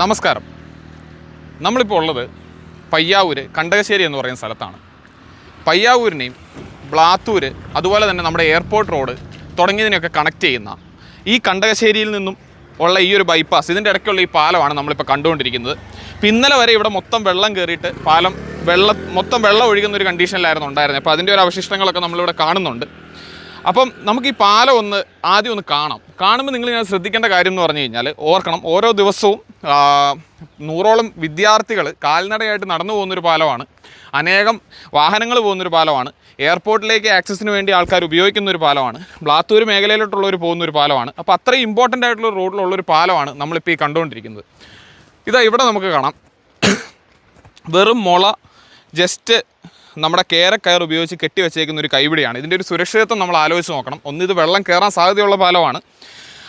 നമസ്കാരം. നമ്മളിപ്പോൾ ഉള്ളത് പയ്യാവൂര് കണ്ടകശ്ശേരി എന്ന് പറയുന്ന സ്ഥലത്താണ്. പയ്യാവൂരിനെയും ബ്ലാത്തൂര് അതുപോലെ തന്നെ നമ്മുടെ എയർപോർട്ട് റോഡ് തുടങ്ങിയതിനെയൊക്കെ കണക്ട് ചെയ്യുന്ന ഈ കണ്ടകശ്ശേരിയിൽ നിന്നും ഉള്ള ഈ ഒരു ബൈപ്പാസ് ഇതിന്റെ ഇടയ്ക്കുള്ള ഈ പാലമാണ് നമ്മളിപ്പോൾ കണ്ടുകൊണ്ടിരിക്കുന്നത്. ഇപ്പം ഇന്നലെ വരെ ഇവിടെ മൊത്തം വെള്ളം കയറിയിട്ട് പാലം വെള്ളം മൊത്തം വെള്ളം ഒഴുകുന്ന ഒരു കണ്ടീഷനിലായിരുന്നു ഉണ്ടായിരുന്നത് അപ്പോൾ അതിന്റെ ഒരു അവശിഷ്ടങ്ങളൊക്കെ നമ്മളിവിടെ കാണുന്നുണ്ട്. അപ്പം നമുക്ക് ഈ പാലം ഒന്ന് ആദ്യം ഒന്ന് കാണാം. കാണുമ്പോൾ നിങ്ങൾ ഞാൻ ശ്രദ്ധിക്കേണ്ട കാര്യം എന്ന് പറഞ്ഞു കഴിഞ്ഞാൽ ഓർക്കണം ഓരോ ദിവസവും നൂറോളം വിദ്യാർത്ഥികൾ കാൽനടയായിട്ട് നടന്നു പോകുന്നൊരു പാലമാണ്. അനേകം വാഹനങ്ങൾ പോകുന്നൊരു പാലമാണ്. എയർപോർട്ടിലേക്ക് ആക്സസിന് വേണ്ടി ആൾക്കാർ ഉപയോഗിക്കുന്ന ഒരു പാലമാണ്. ബ്ലാത്തൂർ മേഖലയിലോട്ടുള്ളവർ പോകുന്ന ഒരു പാലമാണ്. അപ്പോൾ അത്രയും ഇമ്പോർട്ടന്റ് ആയിട്ടുള്ള റോഡിലുള്ളൊരു പാലമാണ് നമ്മളിപ്പോൾ ഈ കണ്ടുകൊണ്ടിരിക്കുന്നത്. ഇതാ ഇവിടെ നമുക്ക് കാണാം. വെറും മുള ജസ്റ്റ് നമ്മുടെ കേരക്കയർ ഉപയോഗിച്ച് കെട്ടി വെച്ചേക്കുന്ന ഒരു കൈപിടിയാണ്. ഇതിന്റെ ഒരു സുരക്ഷിതത്വം നമ്മൾ ആലോചിച്ച് നോക്കണം. ഒന്ന് ഇത് വെള്ളം കയറാൻ സാധ്യതയുള്ള പാലമാണ്.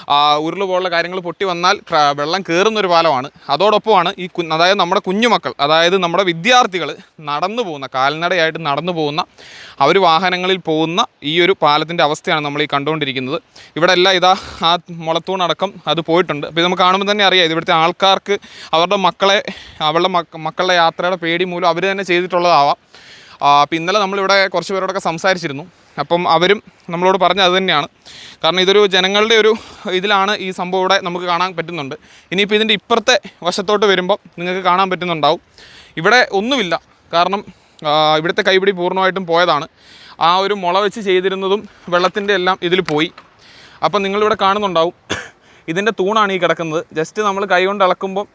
ആ, ഉരുൾ പോലുള്ള കാര്യങ്ങൾ പൊട്ടി വന്നാൽ വെള്ളം കയറുന്നൊരു പാലമാണ്. അതോടൊപ്പമാണ് ഈ അതായത് നമ്മുടെ കുഞ്ഞുമക്കൾ അതായത് നമ്മുടെ വിദ്യാർത്ഥികൾ നടന്നു പോകുന്ന കാൽനടയായിട്ട് നടന്നു പോകുന്ന അവർ വാഹനങ്ങളിൽ പോകുന്ന ഈ ഒരു പാലത്തിന്റെ അവസ്ഥയാണ് നമ്മൾ ഈ കണ്ടുകൊണ്ടിരിക്കുന്നത്. ഇവിടെ എല്ലാം ഇതാ ആ മുളത്തൂണടക്കം അത് പോയിട്ടുണ്ട്. അപ്പോൾ ഇത് നമുക്ക് കാണുമ്പോൾ തന്നെ അറിയാം ഇവിടുത്തെ ആൾക്കാർക്ക് അവരുടെ മക്കളെ അവരുടെ മക്കളുടെ യാത്രയുടെ പേടി മൂലം അവർ തന്നെ ചെയ്തിട്ടുള്ളതാവാം. അപ്പോൾ ഇന്നലെ നമ്മളിവിടെ കുറച്ച് പേരോടൊക്കെ സംസാരിച്ചിരുന്നു. അപ്പം അവരും നമ്മളോട് പറഞ്ഞത് തന്നെയാണ്. കാരണം ഇതൊരു ജനങ്ങളുടെ ഒരു ഇതിലാണ് ഈ സംഭവം ഇവിടെ നമുക്ക് കാണാൻ പറ്റുന്നുണ്ട്. ഇനിയിപ്പോൾ ഇതിന്റെ ഇപ്പുറത്തെ വശത്തോട്ട് വരുമ്പോൾ നിങ്ങൾക്ക് കാണാൻ പറ്റുന്നുണ്ടാവും. ഇവിടെ ഒന്നുമില്ല. കാരണം ഇവിടുത്തെ കൈപിടി പൂർണമായിട്ടും പോയതാണ്. ആ ഒരു മുള വെച്ച് ചെയ്തിരുന്നതും വെള്ളത്തിന്റെ എല്ലാം ഇതിൽ പോയി. അപ്പം നിങ്ങളിവിടെ കാണുന്നുണ്ടാവും. ഇതിന്റെ തൂണാണ് ഈ കിടക്കുന്നത്. ജസ്റ്റ് നമ്മൾ കൈ കൊണ്ട് ഇളക്കുമ്പോൾ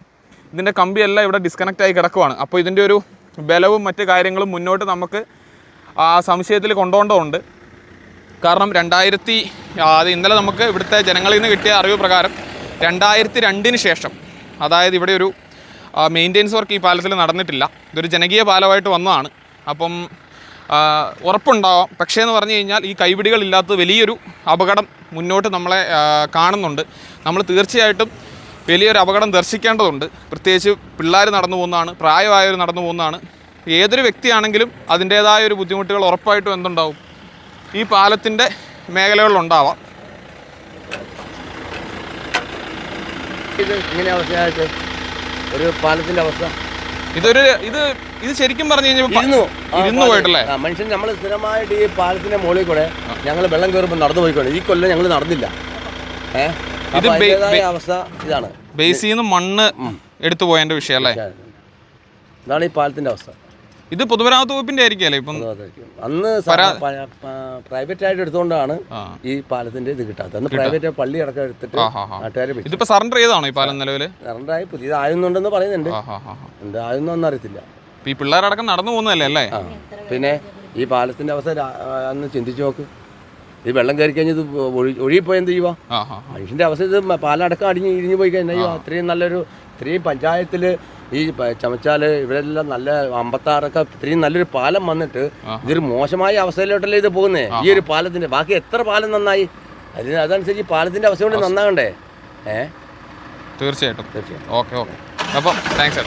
ഇതിന്റെ കമ്പിയെല്ലാം ഇവിടെ ഡിസ്കണക്റ്റ് ആയി കിടക്കുവാണ്. അപ്പോൾ ഇതിന്റെ ഒരു ബലവും മറ്റ് കാര്യങ്ങളും മുന്നോട്ട് നമുക്ക് സംശയത്തിൽ കൊണ്ടുപോകേണ്ടതുണ്ട്. കാരണം രണ്ടായിരത്തി ആ, അത് ഇന്നലെ നമുക്ക് ഇവിടുത്തെ ജനങ്ങളിൽ നിന്ന് കിട്ടിയ അറിവ് പ്രകാരം രണ്ടായിരത്തി രണ്ടിന് ശേഷം അതായത് ഇവിടെ ഒരു മെയിന്റെനൻസ് വർക്ക് ഈ പാലത്തിൽ നടന്നിട്ടില്ല. ഇതൊരു ജനകീയ പാലമായിട്ട് വന്നതാണ്. അപ്പം ആ, ഉറപ്പുണ്ടാവാം. പക്ഷേ എന്ന് പറഞ്ഞു കഴിഞ്ഞാൽ ഈ കൈപിടികളില്ലാത്ത വലിയൊരു അപകടം മുന്നോട്ട് നമ്മളെ കാണുന്നുണ്ട്. നമ്മൾ തീർച്ചയായിട്ടും വലിയൊരു അപകടം ദർശിക്കേണ്ടതുണ്ട്. പ്രത്യേകിച്ച് പിള്ളേർ നടന്നു പോകുന്നതാണ് പ്രായമായവർ നടന്നു പോകുന്നതാണ്. ഏതൊരു വ്യക്തിയാണെങ്കിലും അതിന്റേതായ ഒരു ബുദ്ധിമുട്ടുകൾ ഉറപ്പായിട്ടും എന്തുണ്ടാവും? ഈ പാലത്തിന്റെ മേഖലകളിലുണ്ടാവാം. ഇത് ഇങ്ങനെ അവസ്ഥയായിട്ട് ഒരു പാലത്തിന്റെ അവസ്ഥ. ഇതൊരു ഇത് ഇത് ശരിക്കും പറഞ്ഞു കഴിഞ്ഞാൽ ഇരുന്നു. പോയിട്ടല്ലേ? മനുഷ്യൻ നമ്മൾ സ്ഥിരമായിട്ട് ഈ പാലത്തിന്റെ മുകളിൽ കൂടെ ഞങ്ങൾ വെള്ളം കയറുമ്പോൾ നടന്നു പോയിക്കോളെ. ഈ കൊല്ലം ഞങ്ങൾ നടന്നില്ല. ഇത് അവസ്ഥ ഇതാണ്. ബേസിൽ നിന്ന് മണ്ണ് എടുത്തു പോയതിന്റെ വിഷയം അല്ലേ ഇതാണ് ഈ പാലത്തിന്റെ അവസ്ഥ. ഇത് പൊതുമരാമത്ത് വകുപ്പിന്റെ ആയിരിക്കല്ലേ ഇപ്പം? അന്ന് പ്രൈവറ്റ് ആയിട്ട് എടുത്തുകൊണ്ടാണ് ഈ പാലത്തിന്റെ ഇത് കിട്ടാത്തത്. അന്ന് പ്രൈവറ്റ് പള്ളി അടക്കം എടുത്തിട്ട് നാട്ടുകാരെ ഇതിപ്പോ സറണ്ടർ ചെയ്താണോ ഈ പാലം നിലവിൽ സറണ്ടർ ആയി പറയുന്നുണ്ട്. ആ പറയുന്നുണ്ട് എന്താ ഹാ. എന്ത് ആയൊന്നും അറിയത്തില്ല ഈ പിള്ളേരടക്കം നടന്നു പോകുന്നതല്ലേ അല്ലേ? പിന്നെ ഈ പാലത്തിന്റെ അവസ്ഥ അന്ന് ചിന്തിച്ചു നോക്ക്. ഈ വെള്ളം കയറി കഴിഞ്ഞത് ഒഴുകിപ്പോയി എന്ത് ചെയ്യുക ഹാ മനുഷ്യന്റെ അവസ്ഥ ഇത് പാലടക്കം അടിഞ്ഞ് ഇടിഞ്ഞു പോയി കഴിഞ്ഞാൽ അത്രയും നല്ലൊരു ഇത്രയും പഞ്ചായത്തിൽ ഈ ചമച്ചാൽ ഇവരെല്ലാം നല്ല അമ്പത്താറൊക്കെ ഇത്രയും നല്ലൊരു പാലം വന്നിട്ട് ഇതൊരു മോശമായ അവസ്ഥയിലോട്ടല്ലേ ഇത് പോകുന്നേ? ഈ ഒരു പാലത്തിന്റെ ബാക്കി എത്ര പാലം നന്നായി? അതിന് അതനുസരിച്ച് ഈ പാലത്തിന്റെ അവസ്ഥ കൊണ്ട് നന്നാകണ്ടേ? ഏ? തീർച്ചയായിട്ടും. തീർച്ചയായിട്ടും. Okay okay. അപ്പം താങ്ക്സ്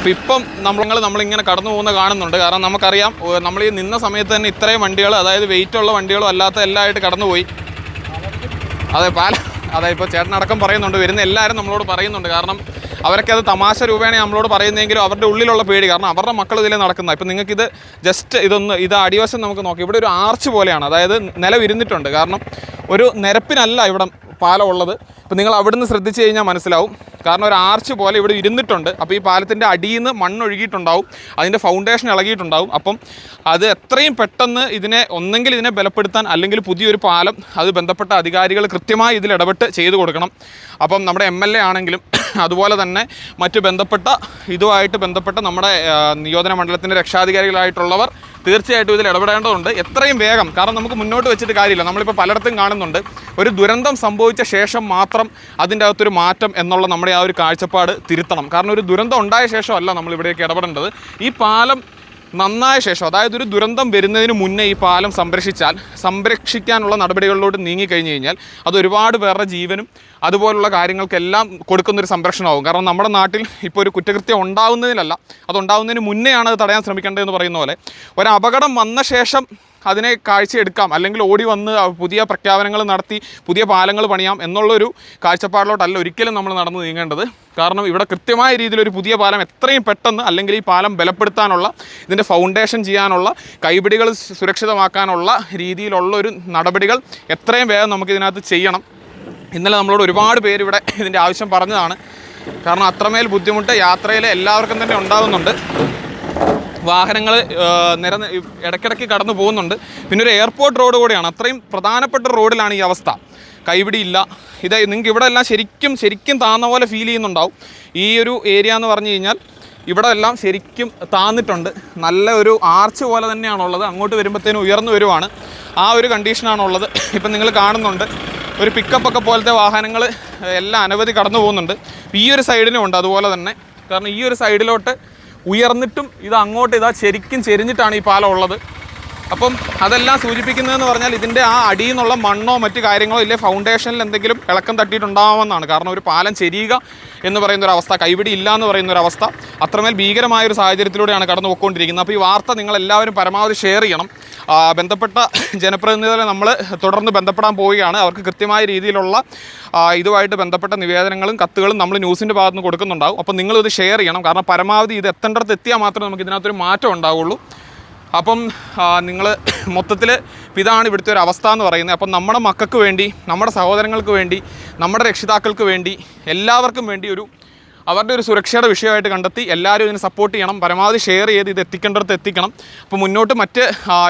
ഇപ്പം ഇപ്പം നമ്മൾ നമ്മളിങ്ങനെ കടന്നു പോകുന്ന കാണുന്നുണ്ട്. കാരണം നമുക്കറിയാം നമ്മൾ ഈ നിന്ന സമയത്ത് തന്നെ ഇത്രയും വണ്ടികൾ അതായത് വെയിറ്റുള്ള വണ്ടികളും അല്ലാത്ത എല്ലാമായിട്ട് കടന്നുപോയി. അതെ പാല അതെ ഇപ്പോൾ ചേട്ടനടക്കം പറയുന്നുണ്ട് വരുന്ന എല്ലാവരും നമ്മളോട് പറയുന്നുണ്ട്. കാരണം അവരൊക്കെ അത് തമാശ രൂപേണ നമ്മളോട് പറയുന്നെങ്കിലും അവരുടെ ഉള്ളിലുള്ള പേടി. കാരണം അവരുടെ മക്കൾ ഇതിലേ നടക്കുന്നത് ഇപ്പം നിങ്ങൾക്കിത് ജസ്റ്റ് ഇതൊന്ന് ഇത് അടിവശം നമുക്ക് നോക്കാം. ഇവിടെ ഒരു ആർച്ച് പോലെയാണ്. അതായത് നിലവിരുന്നിട്ടുണ്ട്. കാരണം ഒരു നിരപ്പിനല്ല ഇവിടെ പാലം ഉള്ളത് ഇപ്പം നിങ്ങൾ അവിടുന്ന് ശ്രദ്ധിച്ചു കഴിഞ്ഞാൽ മനസ്സിലാവും. കാരണം ഒരു ആർച്ച് പോലെ ഇവിടെ ഇരുന്നിട്ടുണ്ട്. അപ്പോൾ ഈ പാലത്തിന്റെ അടിയിൽ നിന്ന് മണ്ണൊഴുകിയിട്ടുണ്ടാവും. അതിന്റെ ഫൗണ്ടേഷൻ ഇളകിയിട്ടുണ്ടാവും. അപ്പം അത് എത്രയും പെട്ടെന്ന് ഇതിനെ ഒന്നെങ്കിൽ ഇതിനെ ബലപ്പെടുത്താൻ അല്ലെങ്കിൽ പുതിയൊരു പാലം അത് ബന്ധപ്പെട്ട അധികാരികൾ കൃത്യമായി ഇതിൽ ഇടപെട്ട് ചെയ്തു കൊടുക്കണം. അപ്പം നമ്മുടെ എം എൽ എ ആണെങ്കിലും അതുപോലെ തന്നെ മറ്റ് ബന്ധപ്പെട്ട ഇതുമായിട്ട് ബന്ധപ്പെട്ട നമ്മുടെ നിയോജന മണ്ഡലത്തിന്റെ രക്ഷാധികാരികളായിട്ടുള്ളവർ തീർച്ചയായിട്ടും ഇതിൽ ഇടപെടേണ്ടതുണ്ട്. എത്രയും വേഗം. കാരണം നമുക്ക് മുന്നോട്ട് വെച്ചിട്ട് കാര്യമില്ല. നമ്മളിപ്പോൾ പലയിടത്തും കാണുന്നുണ്ട്. ഒരു ദുരന്തം സംഭവിച്ച ശേഷം മാത്രം അതിന്റെ അകത്തൊരു മാറ്റം എന്നുള്ള നമ്മുടെ ആ ഒരു കാഴ്ചപ്പാട് തിരുത്തണം. കാരണം ഒരു ദുരന്തം ഉണ്ടായ ശേഷമല്ല നമ്മൾ ഇവിടേക്ക് ഇടപെടേണ്ടത്. ഈ പാലം നന്നായ ശേഷം അതായത് ഒരു ദുരന്തം വരുന്നതിന് മുന്നേ ഈ പാലം സംരക്ഷിച്ചാൽ സംരക്ഷിക്കാനുള്ള നടപടികളിലോട്ട് നീങ്ങിക്കഴിഞ്ഞ് കഴിഞ്ഞാൽ അത് ഒരുപാട് പേരുടെ ജീവനും അതുപോലുള്ള കാര്യങ്ങൾക്കെല്ലാം കൊടുക്കുന്നൊരു സംരക്ഷണമാകും. കാരണം നമ്മുടെ നാട്ടിൽ ഇപ്പോൾ ഒരു കുറ്റകൃത്യം ഉണ്ടാവുന്നതിനല്ല അത് മുന്നേയാണ് മുന്നെയാണ് അത് തടയാൻ ശ്രമിക്കേണ്ടതെന്ന് പറയുന്ന പോലെ ഒരു അപകടം വന്ന ശേഷം അതിനെ കാഴ്ചയെടുക്കാം. അല്ലെങ്കിൽ ഓടി വന്ന് പുതിയ പ്രഖ്യാപനങ്ങൾ നടത്തി പുതിയ പാലങ്ങൾ പണിയാം എന്നുള്ളൊരു കാഴ്ചപ്പാടിലോട്ടല്ല ഒരിക്കലും നമ്മൾ നടന്നു നീങ്ങേണ്ടത്. കാരണം ഇവിടെ കൃത്യമായ രീതിയിൽ ഒരു പുതിയ പാലം എത്രയും പെട്ടെന്ന് അല്ലെങ്കിൽ ഈ പാലം ബലപ്പെടുത്താനുള്ള ഇതിന്റെ ഫൗണ്ടേഷൻ ചെയ്യാനുള്ള കൈപിടികൾ സുരക്ഷിതമാക്കാനുള്ള രീതിയിലുള്ള ഒരു നടപടികൾ എത്രയും വേഗം നമുക്ക് ഇതിനകത്ത് ചെയ്യണം. ഇന്നലെ നമ്മളോട് ഒരുപാട് പേര് ഇവിടെ ഇതിന്റെ ആവശ്യം പറഞ്ഞതാണ്. കാരണം അത്രമേൽ ബുദ്ധിമുട്ട് യാത്രയിൽ എല്ലാവർക്കും തന്നെ ഉണ്ടാകുന്നുണ്ട്. വാഹനങ്ങൾ നിര ഇടയ്ക്കിടയ്ക്ക് കടന്നു പോകുന്നുണ്ട്. പിന്നെ ഒരു എയർപോർട്ട് റോഡ് കൂടെയാണ്. അത്രയും പ്രധാനപ്പെട്ട റോഡിലാണ് ഈ അവസ്ഥ. കൈവിടിയില്ല ഇത് നിങ്ങൾക്ക് ഇവിടെ എല്ലാം ശരിക്കും ശരിക്കും താന്ന പോലെ ഫീൽ ചെയ്യുന്നുണ്ടാവും. ഈ ഒരു ഏരിയ എന്ന് പറഞ്ഞു കഴിഞ്ഞാൽ ഇവിടെ എല്ലാം ശരിക്കും താന്നിട്ടുണ്ട്. നല്ല ഒരു ആർച്ച് പോലെ തന്നെയാണുള്ളത്. അങ്ങോട്ട് വരുമ്പോഴത്തേനും ഉയർന്നു വരുവാണ്. ആ ഒരു കണ്ടീഷനാണുള്ളത് ഇപ്പം നിങ്ങൾ കാണുന്നുണ്ട്. ഒരു പിക്കപ്പ് ഒക്കെ പോലത്തെ വാഹനങ്ങൾ എല്ലാം അനവധി കടന്നു പോകുന്നുണ്ട്. ഈ ഒരു സൈഡിലും ഉണ്ട് അതുപോലെ തന്നെ. കാരണം ഈ ഒരു സൈഡിലോട്ട് ഉയർന്നിട്ടും ഇത് അങ്ങോട്ട് ഇതാ ശരിക്കും ചെരിഞ്ഞിട്ടാണ് ഈ പാലം ഉള്ളത്. അപ്പം അതെല്ലാം സൂചിപ്പിക്കുന്നതെന്ന് പറഞ്ഞാൽ ഇതിന്റെ ആ അടിയിൽ നിന്നുള്ള മണ്ണോ മറ്റു കാര്യങ്ങളോ ഇല്ലേ ഫൗണ്ടേഷനിൽ എന്തെങ്കിലും ഇളക്കം തട്ടിയിട്ടുണ്ടാവുമെന്നാണ്. കാരണം ഒരു പാലം ചെരിയുക എന്ന് പറയുന്ന ഒരു അവസ്ഥ കൈപിടി ഇല്ല എന്ന് പറയുന്ന ഒരു അവസ്ഥ അത്രമേൽ ഭീകരമായ ഒരു സാഹചര്യത്തിലൂടെയാണ് കടന്നു പോയിക്കൊണ്ടിരിക്കുന്നത് അപ്പോൾ ഈ വാർത്ത നിങ്ങൾ എല്ലാവരും പരമാവധി ഷെയർ ചെയ്യണം. ബന്ധപ്പെട്ട ജനപ്രതിനിധികളെ നമ്മൾ തുടർന്ന് ബന്ധപ്പെടാൻ പോവുകയാണ്. അവർക്ക് കൃത്യമായ രീതിയിലുള്ള ഇതുമായിട്ട് ബന്ധപ്പെട്ട നിവേദനങ്ങളും കത്തുകളും നമ്മൾ ന്യൂസിന്റെ ഭാഗത്ത് നിന്ന് കൊടുക്കുന്നുണ്ടാവും. അപ്പോൾ നിങ്ങളിത് ഷെയർ ചെയ്യണം. കാരണം പരമാവധി ഇത് എത്തേണ്ടടുത്ത് എത്തിയാൽ മാത്രമേ നമുക്ക് ഇതിനകത്തൊരു മാറ്റം ഉണ്ടാവുള്ളൂ. അപ്പം നിങ്ങൾ മൊത്തത്തിൽ ഇതാണ് ഇവിടുത്തെ ഒരു അവസ്ഥ എന്ന് പറയുന്നത്. അപ്പം നമ്മുടെ മക്കൾക്ക് വേണ്ടി നമ്മുടെ സഹോദരങ്ങൾക്ക് വേണ്ടി നമ്മുടെ രക്ഷിതാക്കൾക്ക് വേണ്ടി എല്ലാവർക്കും വേണ്ടി ഒരു അവരുടെ ഒരു സുരക്ഷയുടെ വിഷയമായിട്ട് കണ്ടെത്തി എല്ലാവരും ഇതിനെ സപ്പോർട്ട് ചെയ്യണം. പരമാവധി ഷെയർ ചെയ്ത് ഇത് എത്തിക്കേണ്ടടുത്ത് എത്തിക്കണം. അപ്പോൾ മുന്നോട്ട് മറ്റ്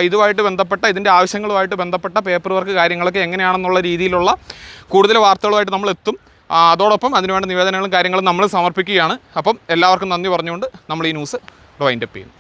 ഇതുമായിട്ട് ബന്ധപ്പെട്ട ഇതിന്റെ ആവശ്യങ്ങളുമായിട്ട് ബന്ധപ്പെട്ട പേപ്പർ വർക്ക് കാര്യങ്ങളൊക്കെ എങ്ങനെയാണെന്നുള്ള രീതിയിലുള്ള കൂടുതൽ വാർത്തകളുമായിട്ട് നമ്മൾ എത്തും. അതോടൊപ്പം അതിനുവേണ്ട നിവേദനങ്ങളും കാര്യങ്ങളും നമ്മൾ സമർപ്പിക്കുകയാണ്. അപ്പം എല്ലാവർക്കും നന്ദി പറഞ്ഞുകൊണ്ട് നമ്മൾ ഈ ന്യൂസ് വൈൻഡപ്പ് ചെയ്യുന്നു.